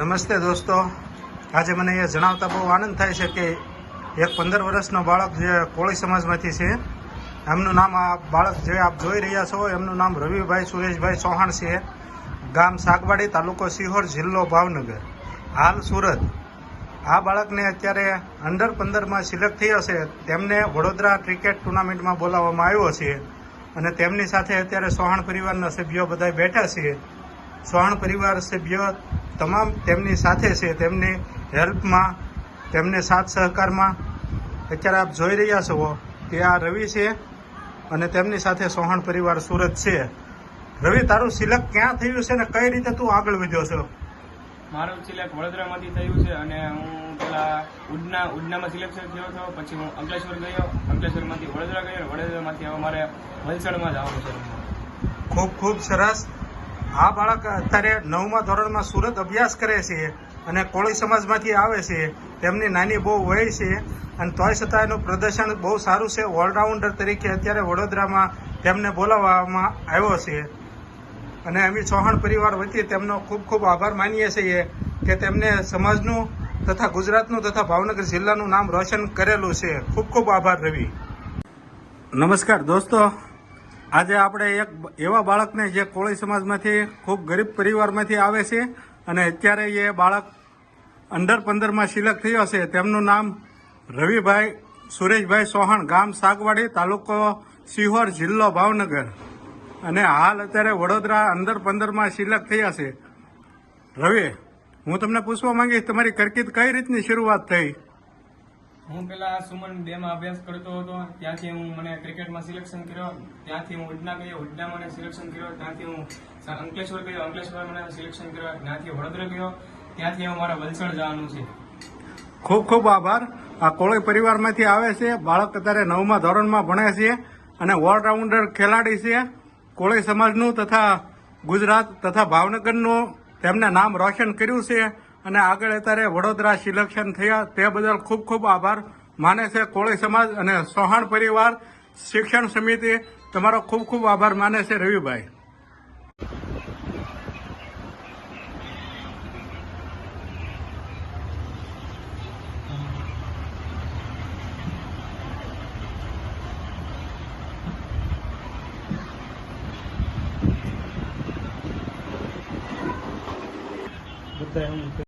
નમસ્તે દોસ્તો. આજે મને એ જણાવતા બહુ આનંદ થાય છે કે એક પંદર વર્ષનો બાળક જે કોળી સમાજમાંથી છે, એમનું નામ આ બાળક જે આપ જોઈ રહ્યા છો, એમનું નામ રવિભાઈ સુરેશભાઈ ચૌહાણ છે. ગામ સાગવાડી તાલુકો સિહોર જિલ્લો ભાવનગર. હાલ સુરત. આ બાળકને અત્યારે અંડર પંદરમાં સિલેક્ટ થયો છે. તેમને વડોદરા ક્રિકેટ ટુર્નામેન્ટમાં બોલાવવામાં આવ્યો છે અને તેમની સાથે અત્યારે સોહાણ પરિવારના સભ્યો બધા બેઠા છે. સોહાણ પરિવાર સભ્યો તમામ તેમની સાથે છે તેમની હેલ્પમાં તેમને સાથ સહકારમાં. અત્યારે આપ જોઈ રહ્યા છો કે આ રવિ છે અને તેમની સાથે સોહણ પરિવાર સુરત છે. રવિ તારું સિલેક્ટ ક્યાં થયું છે ને કઈ રીતે તું આગળ વધ્યો છો? મારું સિલેક્ટ વડોદરામાંથી થયું છે અને હું પેલા ઉડના ઉડનામાં સિલેક્શન થયો હતો. પછી હું અંકલેશ્વર ગયો. અંકલેશ્વરમાંથી વડોદરા ગયો વડોદરામાંથી હવે મારે વલસાડમાં જવાનું છે. ખૂબ ખૂબ સરસ. આ બાળક અત્યારે નવમા ધોરણમાં સુરત અભ્યાસ કરે છે અને કોળી સમાજમાંથી આવે છે. તેમની નાની બહુ વય છે અને તોય છતાં એનું પ્રદર્શન બહુ સારું છે. ઓલરાઉન્ડર તરીકે અત્યારે વડોદરામાં તેમને બોલાવવામાં આવ્યો છે. અને અમે ચૌહાણ પરિવાર વતી તેમનો ખૂબ ખૂબ આભાર માનીએ છીએ કે તેમને સમાજનું તથા ગુજરાતનું તથા ભાવનગર જિલ્લાનું નામ રોશન કરેલું છે. ખૂબ ખૂબ આભાર રવિ. નમસ્કાર દોસ્તો આજે આપણે એક એવા બાળકને જે કોળી સમાજમાંથી, ખૂબ ગરીબ પરિવારમાંથી આવે છે અને અત્યારે એ બાળક અંડર પંદરમાં સિલેક્ટ થયો છે. તેમનું નામ રવિભાઈ, સુરેશભાઈ સોહણ ગામ સાગવાડી તાલુકો સિહોર જિલ્લો ભાવનગર. અને હાલ અત્યારે વડોદરા અંડર પંદરમાં સિલેક્ટ થયા છે. રવિ, હું તમને પૂછવા માંગીશ, તમારી કરકીત કઈ રીતની શરૂઆત થઈ? હું પેલા સુમન બે માં અભ્યાસ કરતો હતો, ત્યાંથી હું મને ક્રિકેટમાં સિલેક્શન કર્યો, ત્યાંથી હું ઉડના ગયો ઉડના મને સિલેક્શન કર્યો, ત્યાંથી હું અંકલેશ્વર ગયો અંકલેશ્વર મને સિલેક્શન કર્યો, ત્યાંથી વડોદરા ગયો, ત્યાંથી હું મારે વલસાડ જવાનું છે. ખૂબ ખૂબ આભાર. આ કોળી પરિવારમાંથી આવે છે, બાળક અત્યારે નવમા ધોરણમાં ભણે છે અને ઓલરાઉન્ડર ખેલાડી છે. કોળી સમાજનું તથા ગુજરાત તથા ભાવનગરનું તેમને નામ રોશન કર્યું છે. અને આગળ અત્યારે વડોદરા સિલેક્શન થયા. તે બદલ ખૂબ ખૂબ આભાર. માને છે કોળી સમાજ અને સોહાણ પરિવાર, શિક્ષણ સમિતિ, તમારો ખૂબ ખૂબ આભાર. માને છે રવિભાઈ. બધા એમ